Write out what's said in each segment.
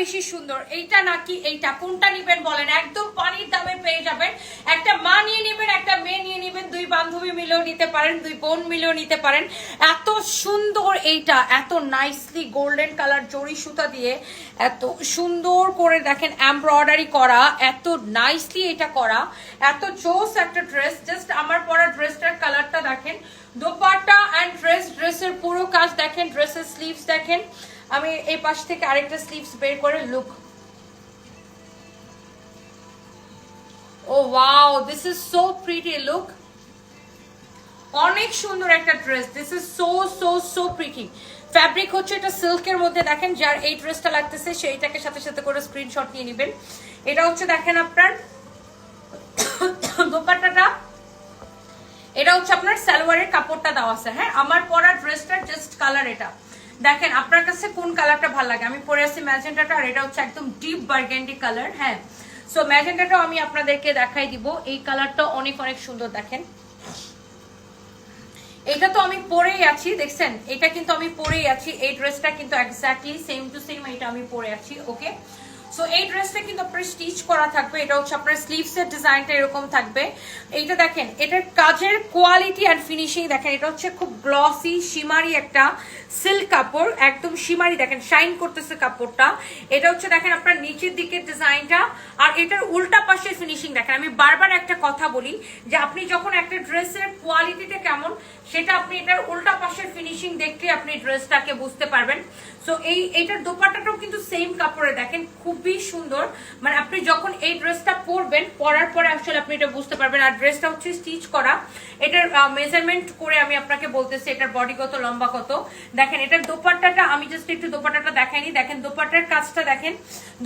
বেশি সুন্দর। এইটা নাকি এইটা? কোনটা নিবেন বলেন? একদম পানির দামে পেয়ে যাবেন। একটা মা নিয়ে নেবেন, একটা মেয়ে নিয়ে নেবেন। দুই বান্ধবী মিলেও নিতে পারেন, দুই বোন মিলেও নিতে পারেন। এত সুন্দর এইটা, এত নাইসলি গোল্ডেন কালার জড়ি সুতা দিয়ে, এত সুন্দর করে দেখেন এমব্রয়ডারি করা, এত নাইসলি এটা করা, এত জোস একটা ড্রেস জাস্ট আমার পরা ড্রেসটার কালারটা দেখেন। দোপাটা অ্যান্ড ড্রেস ড্রেসের পুরো কাজ দেখেন ড্রেসের স্লিভস দেখেন। আমি এই পাশ থেকে আরেকটা স্লিভস বের করে look oh wow this is so pretty look অনেক সুন্দর একটা dress this is so so so pretty fabric হচ্ছে এটা সিল্কের মধ্যে দেখেন, যার এই ড্রেসটা লাগতেছে, সেইটাকে সাথে সাথে করে স্ক্রিনশট নিয়ে নেবেন। এটা হচ্ছে দেখেন আপনার দোপাট্টাটা। এটা হচ্ছে আপনার সালোয়ারের কাপড়টা দেওয়া আছে হ্যাঁ? আমার পরা ড্রেসটার জাস্ট কালার এটা। দেখেন, আপনার কাছে কোন কালারটা ভালো লাগে? আমি পরে আছি ম্যাজেন্টাটা আর এটা হচ্ছে একদম ডিপ বার্গেন্ডি কালার হ্যাঁ। সো ম্যাজেন্টাটাও আমি আপনাদেরকে দেখাই দিব। এই কালারটা অনেক অনেক সুন্দর, দেখেন। এটা তো আমি পরেই আছি, দেখছেন? এটা কিন্তু আমি পরেই আছি, এই ড্রেসটা কিন্তু এক্স্যাক্টলি সেম টু সেম এটা আমি পরে আছি ওকে সো এই ড্রেসটা কিন্তু আপনার স্টিচ করা থাকবে। এটা হচ্ছে আপনার স্লিভস এর ডিজাইনটা এরকম থাকবে। এইটা দেখেন, এটার কাজের কোয়ালিটি আর ফিনিশিং দেখেন, এটা হচ্ছে খুব গ্লসি শিমারি একটা সিল্ক কাপড়, একদম শিমারি দেখেন শাইন করতেছে কাপড়টা। এটা হচ্ছে দেখেন আপনার নিচের দিকের ডিজাইনটা আর এটার উল্টা পাশের ফিনিশিং দেখেন, আমি বারবার একটা কথা বলি যে আপনি যখন একটা ড্রেসের কোয়ালিটিটা কেমন, সেটা আপনি এটার উল্টা পাশের ফিনিশিং দেখলে আপনি ড্রেসটাকে বুঝতে পারবেন। সো এই, এইটার দোপাট্টাটাও কিন্তু সেম কাপড়ে দেখেন, খুবই সুন্দর। মানে আপনি যখন এই ড্রেসটা পরবেন, পরার পরে আসলে আপনি এটা বুঝতে পারবেন। আর ড্রেসটা হচ্ছে স্টিচ করা। এটার মেজারমেন্ট করে আমি আপনাকে বলতেছি, এটার বডি কত, লম্বা কত। দেখেন, এটার দোপাট্টাটা, আমি জাস্ট একটু দোপাট্টাটা দেখাইনি। দেখেন, দোপাট্টার কাজটা দেখেন।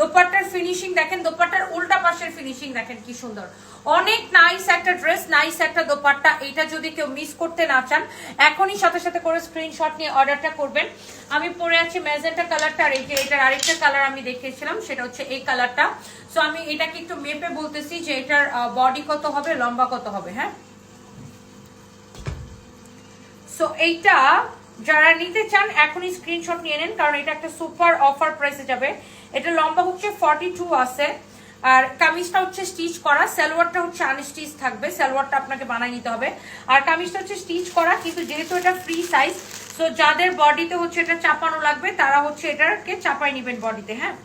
দোপাট্টার ফিনিশিং দেখেন, দোপাট্টার উল্টা পাশের ফিনিশিং দেখেন কি সুন্দর। অনেক নাইস একটা ড্রেস নাইস একটা দোপাট্টা, এটা যদি কেউ মিস করতে না চান, এখনই সাথে সাথে করে স্ক্রিনশট নিয়ে অর্ডারটা করবেন। আমি পরে আছি ম্যাজেন্টা কালারটা আর এই যে এটার আরেকটা কালার আমি দেখিয়েছিলাম, সেটা হচ্ছে এই কালারটা সো আমি এটাকে একটু মেপে বলতেছি যে এটার বডি কত হবে, লম্বা কত হবে হ্যাঁ? সো এইটা যারা নিতে চান, এখনই স্ক্রিনশট নিয়ে নেন, কারণ এটা একটা সুপার অফার প্রাইসে যাবে। এটা লম্বা হচ্ছে ফর্টি টু আছে। আর কামিজটা হচ্ছে স্টিচ করা, সালোয়ারটা হচ্ছে আনস্টিচ থাকবে, সালোয়ারটা আপনাকে বানাই নিতে হবে। আর কামিজটা হচ্ছে স্টিচ করা, কিন্তু যেহেতু এটা ফ্রি সাইজ সো যাদের বডিতে হচ্ছে এটা চাপানো লাগবে, তারা হচ্ছে এটাকে চাপাই নেবেন বডিতে হ্যাঁ?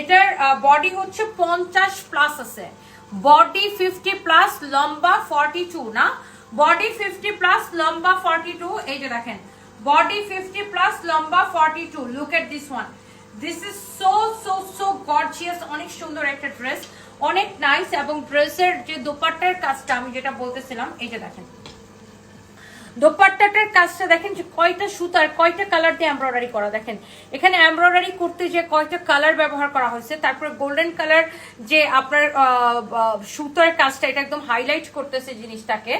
এটার বডি হচ্ছে পঞ্চাশ প্লাস আছে। বডি ফিফটি প্লাস লম্বা ফর্টি টু না? বডি ফিফটি প্লাস লম্বা ফর্টি টু এই যে দেখেন। বডি ফিফটি প্লাস লম্বা forty two look at this one this is so so so gorgeous অনেক সুন্দর একটা ড্রেস অনেক নাইস এবং ড্রেসের যে দোপাট্টার কাজটা আমি যেটা বলতেছিলাম, এই যে দেখেন। দোপাট্টাটার কাজটা দেখেন যে কয়টা সুতার কয়টা কালার দিয়ে এমব্রয়ডারি করা। দেখেন, এখানে এমব্রয়ডারি করতে যে কয়টা কালার ব্যবহার করা হয়েছে, তারপরে গোল্ডেন কালার যে আপনার সুতার কাজটা, এটা একদম হাইলাইট করতেছে জিনিসটাকে।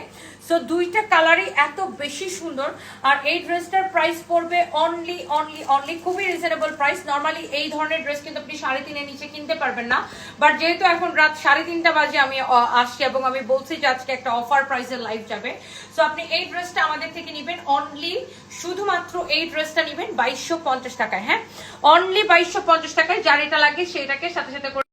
সো দুইটা কালারই এত বেশি সুন্দর। আর এই ড্রেসটার প্রাইস পড়বে অনলি অনলি অনলি খুবই রিজনেবল প্রাইস নর্মালি এই ধরনের ড্রেস কিন্তু আপনি সাড়ে তিনের নিচে কিনতে পারবেন না। বাট যেহেতু এখন রাত সাড়ে তিনটা বাজে, আমি আসছি এবং আমি বলছি যে আজকে একটা অফার প্রাইসের লাইভ যাবে। সো আপনি এই ড্রেসটা আমাদের থেকে নেবেন অনলি শুধুমাত্র এই ড্রেসটা নেবেন বাইশশো পঞ্চাশ টাকায় হ্যাঁ? অনলি বাইশশো পঞ্চাশ টাকায়, যার এটা লাগে সেটাকে সাথে সাথে